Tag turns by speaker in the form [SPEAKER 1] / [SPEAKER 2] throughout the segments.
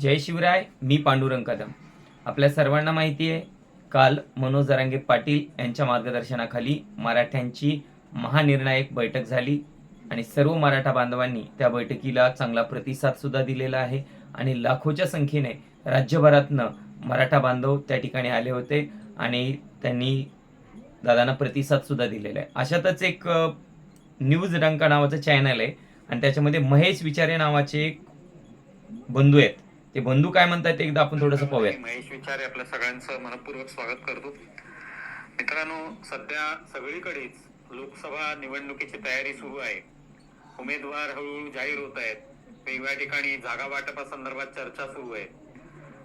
[SPEAKER 1] जय शिवराय मी पांडुरंग कदम. आपल्या सर्वांना माहिती आहे काल मनोज जरांगे पाटील यांच्या मार्गदर्शनाखाली मराठ्यांची महानिर्णायक बैठक झाली आणि सर्व मराठा बांधवांनी त्या बैठकीला चांगला प्रतिसादसुद्धा दिलेला आहे आणि लाखोच्या संख्येने राज्यभरातनं मराठा बांधव त्या ठिकाणी आले होते आणि त्यांनी दादांना प्रतिसादसुद्धा दिलेला आहे. अशातच एक न्यूज डंका नावाचं चॅनल आहे आणि त्याच्यामध्ये महेश विचारे नावाचे एक बंधू आहेत. ते बंधू काय म्हणतात एकदा आपण थोडस पाहूया.
[SPEAKER 2] महेश विचारे आपल्या सगळ्यांचं मनपूर्वक स्वागत करतो. मित्रांनो सध्या सगळीकडेच लोकसभा निवडणुकीची तयारी सुरू आहे. उमेदवार हळूहळू जाहीर होत आहेत. वेगवेगळ्या ठिकाणी जागा वाटपासंदर्भात चर्चा सुरू आहे.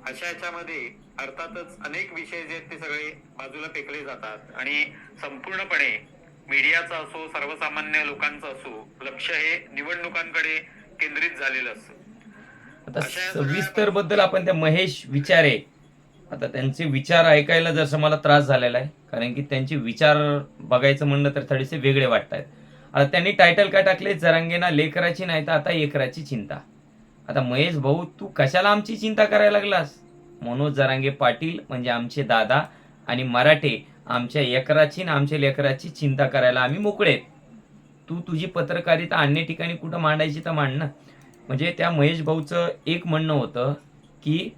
[SPEAKER 2] अशा याच्यामध्ये अर्थातच अनेक विषय जे आहेत ते सगळे बाजूला फेकले जातात. आणि संपूर्णपणे मीडियाचा असो सर्वसामान्य लोकांचं असो लक्ष हे निवडणुकांकडे केंद्रित झालेलं असतं.
[SPEAKER 1] आता सविस्तरबद्दल आपण त्या महेश विचारे आता त्यांचे विचार ऐकायला जसं मला त्रास झालेला आहे कारण की त्यांचे विचार बघायचं म्हणलं तर थोडेसे वेगळे वाटत आहेत आता त्यांनी टायटल काय टाकले? जरांगेना लेकराची नाही तर आता एकराची चिंता. आता महेश भाऊ तू कशाला आमची चिंता करायला लागलास? मनोज जरांगे पाटील म्हणजे आमचे दादा आणि मराठे आमच्या एकराची आणि आमच्या लेकराची चिंता करायला आम्ही मोकळे. तू तुझी पत्रकारिता अन्य ठिकाणी कुठं मांडायची तर मांड ना. म्हणजे त्या महेश भाऊचं एक म्हणणं होतं की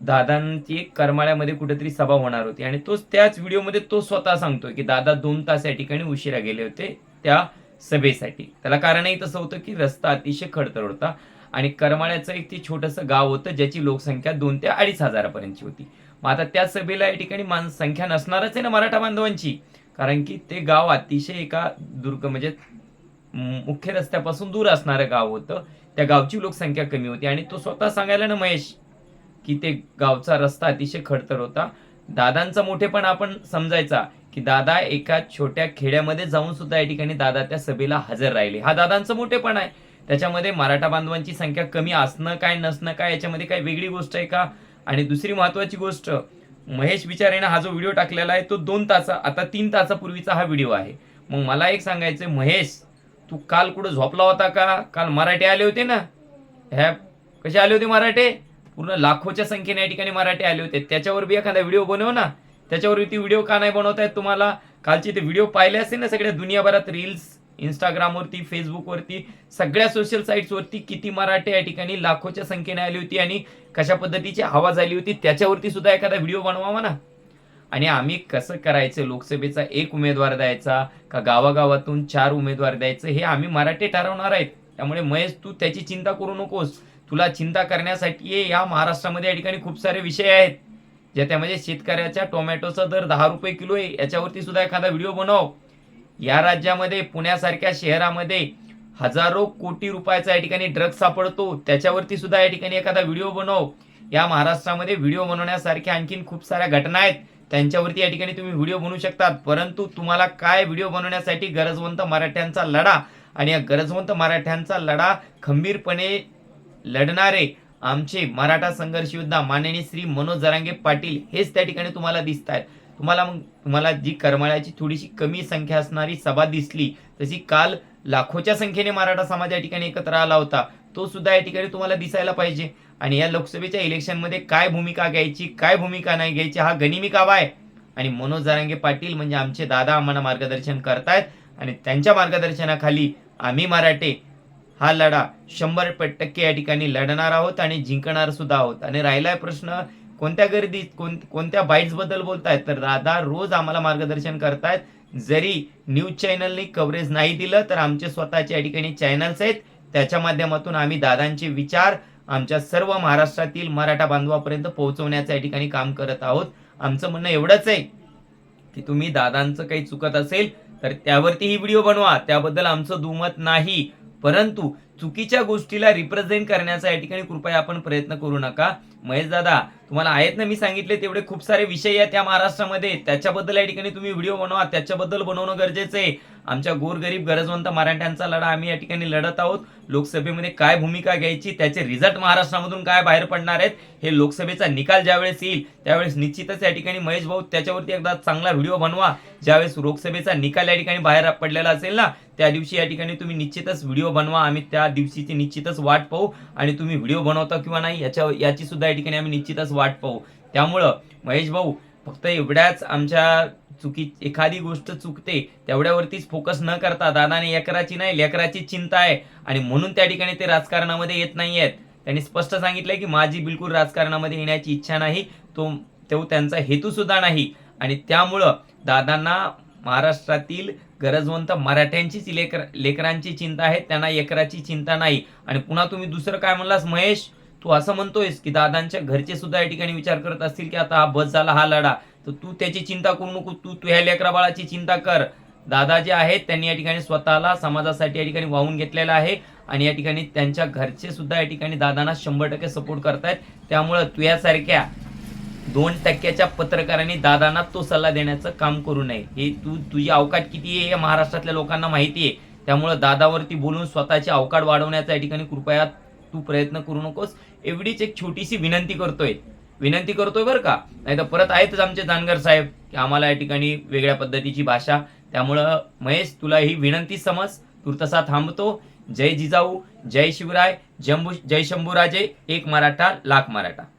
[SPEAKER 1] दादांची करमाळ्यामध्ये कुठेतरी सभा होणार होती. आणि तोच त्याच व्हिडिओमध्ये तो स्वतः सांगतो की दादा दोन तास या ठिकाणी उशिरा गेले होते त्या सभेसाठी. त्याला कारणही तसं होतं की रस्ता अतिशय खडतर होता आणि करमाळ्याचं एक ते छोटंसं गाव होतं ज्याची लोकसंख्या दोन ते अडीच हजारापर्यंतची होती. मग आता त्या सभेला या ठिकाणी मान संख्या नसणारच आहे ना मराठा बांधवांची. कारण की ते गाव अतिशय एका दुर्ग म्हणजे मुख्य रस्त्यापासून दूर असणारं गाव होतं. त्या गावची लोकसंख्या कमी होती. आणि तो स्वतः सांगायला ना महेश की ते गावचा रस्ता अतिशय खडतर होता. दादांचा मोठेपण आपण समजायचा की दादा एका छोट्या खेड्यामध्ये जाऊन सुद्धा या ठिकाणी दादा त्या सभेला हजर राहिले. हा दादांचं मोठेपण आहे. त्याच्यामध्ये मराठा बांधवांची संख्या कमी असणं काय नसणं काय याच्यामध्ये काय वेगळी गोष्ट आहे का? आणि दुसरी महत्वाची गोष्ट महेश विचारेनं हा जो व्हिडिओ टाकलेला आहे तो दोन तासा आता तीन तासापूर्वीचा हा व्हिडिओ आहे. मग मला एक सांगायचं महेश तू काल कुठं झोपला होता का? काल मराठे आले होते ना? ह्या कसे आले होते मराठे? पूर्ण लाखोच्या संख्येने या ठिकाणी मराठे आले होते. त्याच्यावर बी एखादा व्हिडिओ बनव ना. त्याच्यावर ती व्हिडिओ का नाही बनवतायत तुम्हाला? कालचे ते व्हिडिओ पाहिले असेल ना सगळ्या दुनियाभरात रील्स इंस्टाग्रामवरती फेसबुकवरती सगळ्या सोशल साईट्सवरती किती मराठे या ठिकाणी लाखोच्या संख्येने आली होती आणि कशा पद्धतीची हवा झाली होती त्याच्यावरती सुद्धा एखादा व्हिडिओ बनवावा ना? आणि आम्ही कसं करायचं? लोकसभेचा एक उमेदवार द्यायचा का गावागावातून चार उमेदवार द्यायचं? हे आम्ही मराठी ठरवणार आहेत. त्यामुळे महेश तू त्याची चिंता करू नकोस. तुला चिंता करण्यासाठी या महाराष्ट्रामध्ये या ठिकाणी खूप सारे विषय आहेत. ज्या त्यामध्ये शेतकऱ्याच्या टोमॅटोचा दर दहा रुपये किलो आहे. याच्यावरती सुद्धा एखादा व्हिडिओ बनव. या राज्यामध्ये पुण्यासारख्या शहरामध्ये हजारो कोटी रुपयाचा या ठिकाणी ड्रग सापडतो. त्याच्यावरती सुद्धा या ठिकाणी एखादा व्हिडिओ बनव. या महाराष्ट्रामध्ये व्हिडिओ बनवण्यासारख्या आणखीन खूप साऱ्या घटना आहेत. त्यांच्यावरती या ठिकाणी तुम्ही व्हिडिओ बनवू शकतात. परंतु तुम्हाला काय व्हिडिओ बनवण्यासाठी गरजवंत मराठ्यांचा लढा आणि या गरजवंत मराठ्यांचा लढा खंबीरपणे लढणारे आमचे मराठा संघर्ष योद्धा माननीय श्री मनोज जरांगे पाटील हेच त्या ठिकाणी तुम्हाला दिसत आहेत तुम्हाला मग तुम्हाला जी करमाळ्याची थोडीशी कमी संख्या असणारी सभा दिसली तशी काल लाखोच्या संख्येने मराठा समाज या ठिकाणी एकत्र आला होता. तो सुद्धा या ठिकाणी तुम्हाला दिसायला पाहिजे. आणि या लोकसभेच्या इलेक्शनमध्ये काय भूमिका घ्यायची काय भूमिका नाही घ्यायची हा गनिमी काबा आहे. आणि मनोज जारांगे पाटील म्हणजे आमचे दादा आम्हाला मार्गदर्शन करतायत. आणि त्यांच्या मार्गदर्शनाखाली आम्ही मराठे हा लढा शंभर टक्के या ठिकाणी लढणार आहोत आणि जिंकणार सुद्धा आहोत. आणि राहिलाय प्रश्न कोणत्या गर्दीत कोण कोणत्या बाईट्सबद्दल बोलतायत? तर दादा रोज आम्हाला मार्गदर्शन करतायत. जरी न्यूज चॅनलनी कव्हरेज नाही दिलं तर आमचे स्वतःचे या ठिकाणी चॅनल्स आहेत. त्याच्या माध्यमातून आम्ही दादांचे विचार आमच्या सर्व महाराष्ट्रातील मराठा बांधवापर्यंत पोहोचवण्याचं या ठिकाणी काम करत आहोत. आमचं म्हणणं एवढंच आहे की तुम्ही दादांचं काही चुकत असेल तर त्यावरती ही व्हिडिओ बनवा. त्याबद्दल आमचं दुमत नाही. परंतु चुकीच्या गोष्टीला रिप्रेझेंट करण्याचा या ठिकाणी कृपया आपण प्रयत्न करू नका. महेश दादा तुम्हाला आहेत ना मी सांगितले तेवढे खूप सारे विषय आहेत त्या महाराष्ट्रामध्ये. त्याच्याबद्दल या ठिकाणी तुम्ही व्हिडिओ बनवा. त्याच्याबद्दल बनवणं गरजेचं आहे. आमच्या गोरगरीब गरजवंत मराठ्यांचा लढा आम्ही या ठिकाणी लढत आहोत. लोकसभेमध्ये काय भूमिका घ्यायची त्याचे रिझल्ट महाराष्ट्रामधून काय बाहेर पडणार आहेत हे लोकसभेचा निकाल ज्यावेळेस येईल त्यावेळेस निश्चितच या ठिकाणी महेश भाऊ त्याच्यावरती एकदा चांगला व्हिडिओ बनवा. ज्यावेळेस लोकसभेचा निकाल या ठिकाणी बाहेर पडलेला असेल ना त्या दिवशी या ठिकाणी तुम्ही निश्चितच व्हिडिओ बनवा. आम्ही त्या दिवशीची निश्चितच वाट पाहू आणि तुम्ही व्हिडिओ बनवता किंवा नाही याच्या याची सुद्धा या ठिकाणी आम्ही निश्चितच वाट पाहू. त्यामुळं महेश भाऊ फक्त एवढ्याच आमच्या चुकी एखादी गोष्ट चुकते तेवढ्यावरतीच फोकस न करता दादाने एकराची नाही लेकराची चिंता आहे. आणि म्हणून त्या ठिकाणी ते राजकारणामध्ये येत नाही आहेत त्यांनी स्पष्ट सांगितलंय की माझी बिलकुल राजकारणामध्ये येण्याची इच्छा नाही तो तो त्यांचा हेतूसुद्धा नाही. आणि त्यामुळं दादांना महाराष्ट्रातील गरजवंत मराठ्यांचीच लेकर लेकरांची चिंता आहे त्यांना एकराची चिंता नाही. आणि पुन्हा तुम्ही दुसरं काय म्हणलास महेश? तू असं म्हणतोयस की दादांच्या घरचे सुद्धा या ठिकाणी विचार करत असतील की आता हा बस झाला हा लढा. तर तू त्याची चिंता करू नको तू तुझ्या लेकरा बाळाची चिंता कर. दादा जे आहेत त्यांनी या ठिकाणी स्वतःला समाजासाठी या ठिकाणी वाहून घेतलेलं आहे. आणि या ठिकाणी त्यांच्या घरचे सुद्धा या ठिकाणी दादांना शंभर टक्के सपोर्ट करतायत. त्यामुळं तुझ्यासारख्या दोन टक्क्याच्या पत्रकारांनी दादांना तो सल्ला देण्याचं काम करू नये. हे तू तुझी अवकाट किती आहे हे महाराष्ट्रातल्या लोकांना माहिती आहे. त्यामुळं दादावरती बोलून स्वतःची अवकाट वाढवण्याचा या ठिकाणी कृपया तू प्रयत्न करू नकोस. एवढीच एक छोटीशी विनंती करतोय. विनंती करतोय बरं का? नाही तर परत आहेतच आमचे जानगर साहेब की आम्हाला या ठिकाणी वेगळ्या पद्धतीची भाषा. त्यामुळं महेश तुला ही विनंती समज. तसा थांबतो. जय जिजाऊ जय शिवराय जंबू जय शंभूराजे एक मराठा लाख मराठा.